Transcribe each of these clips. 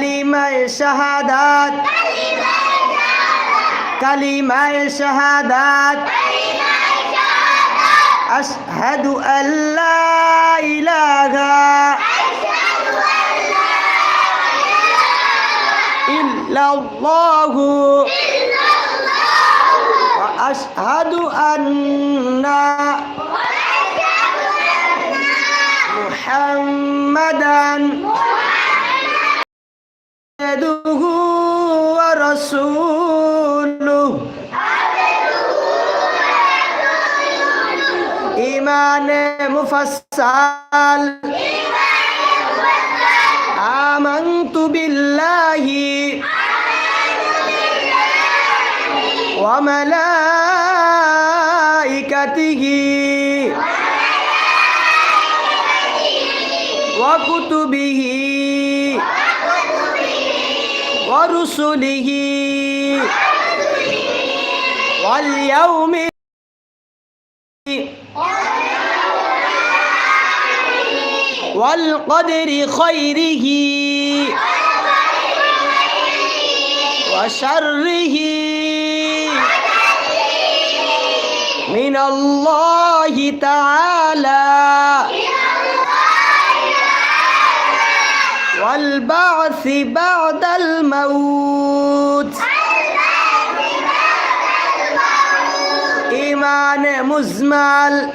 كلمة شهادات كلمة شهادات أشهد أن لا إله إلا الله. وأشهد أن إيمان مفصل آمنت بالله وملائكته وكتبه ورسله واليوم والقدر خيره وشره من الله تعالى والبعث بعد الموت إيمان مزمل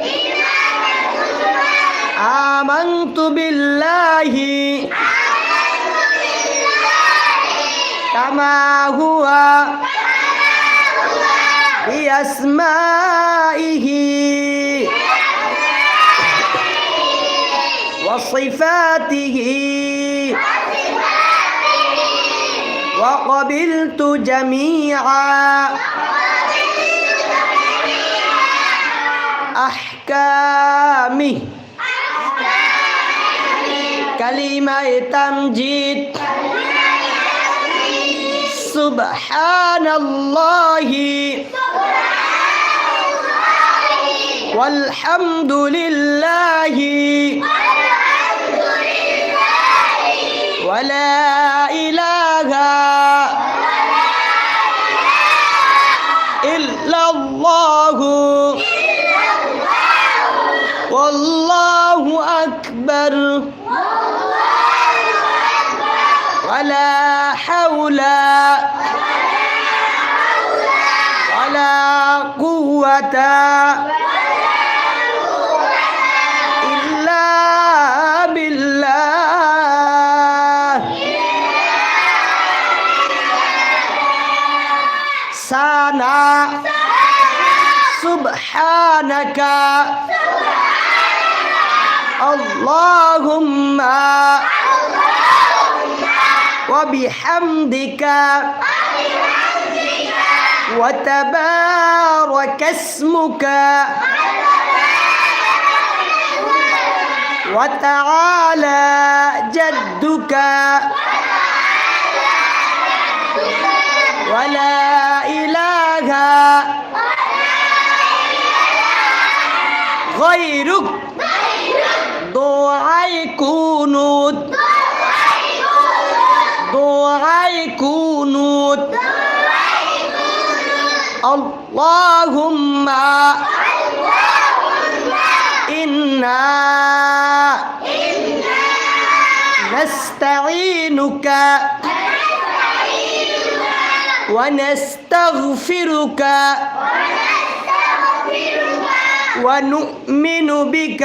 آمنت بالله. كما هو بأسمائه. وصفاته. وقبلت جميعا. أحكامه. كلمة تمجيد. سبحان الله والحمد لله ولا حول ولا قوة إلا بالله. سانا سبحانك اللهم وبحمدك. وتبارك اسمك. وتعالى جدك. ولا إله غيرك. دعاء اللهم إنا نستعينك ونستغفرك ونؤمن بك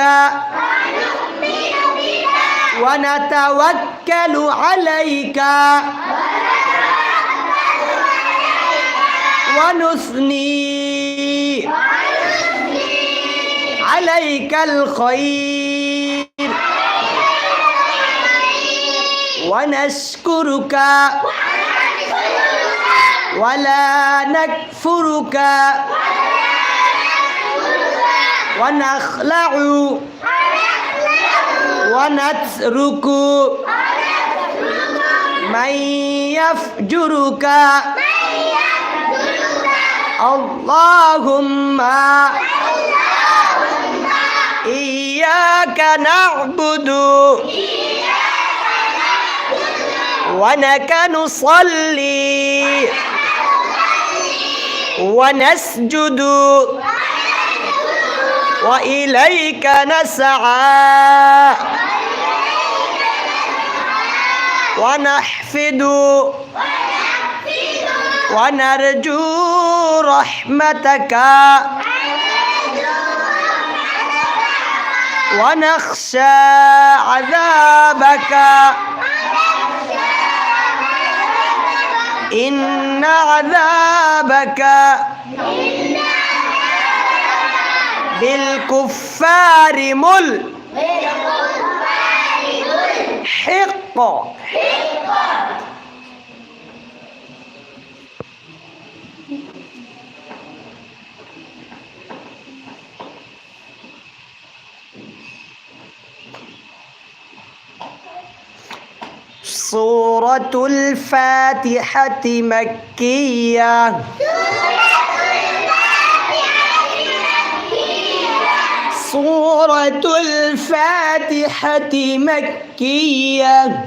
ونتوكل عليك ونثني عليك الخير. ونشكرك ولا نكفرك. ونخلع ونترك من يفجرك. اللهم إياك نعبد ونك نصلي ونسجد وإليك نسعى ونحفد ونرجو رحمتك. ونخشى عذابك. إن عذابك بالكفار مل حق. سورة الفاتحة مكية. سورة الفاتحة مكية.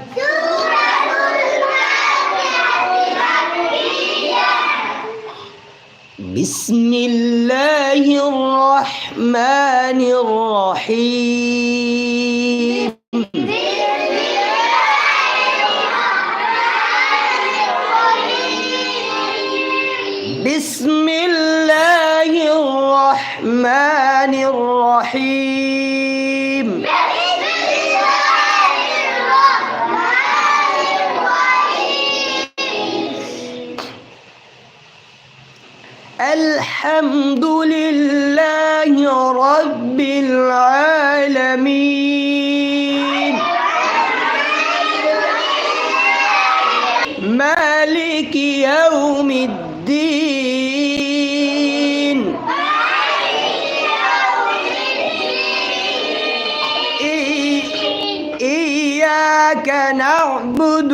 بسم الله الرحمن الرحيم. الحمد لله رب العالمين. مالك يوم الدين. إي- إياك نعبد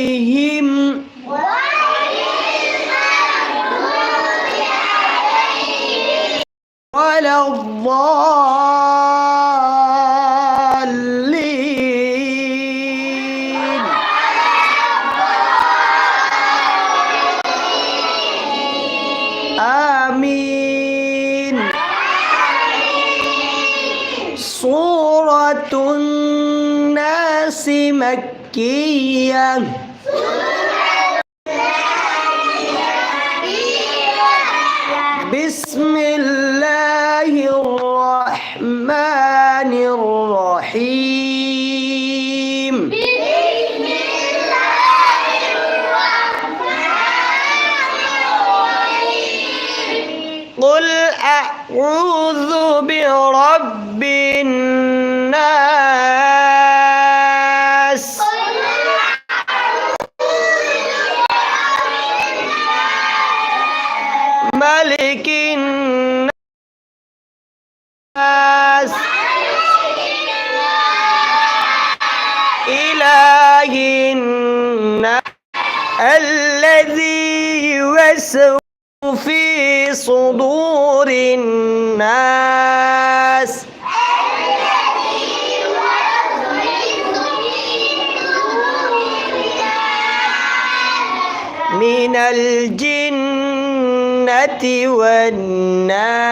ولا الضالين. آمين. سورة الناس مكية. بسم قل أعوذ برب الناس ملك الناس إله الناس صدور الناس. من الجنة والناس.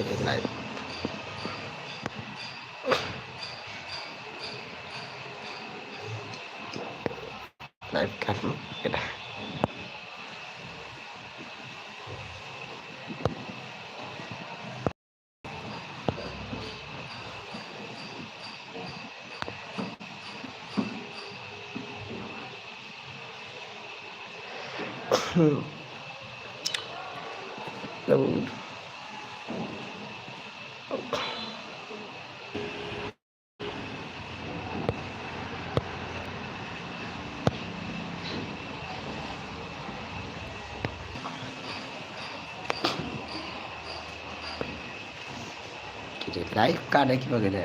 kể thế này lại cắt cái này Hmm. काढा की वगैरे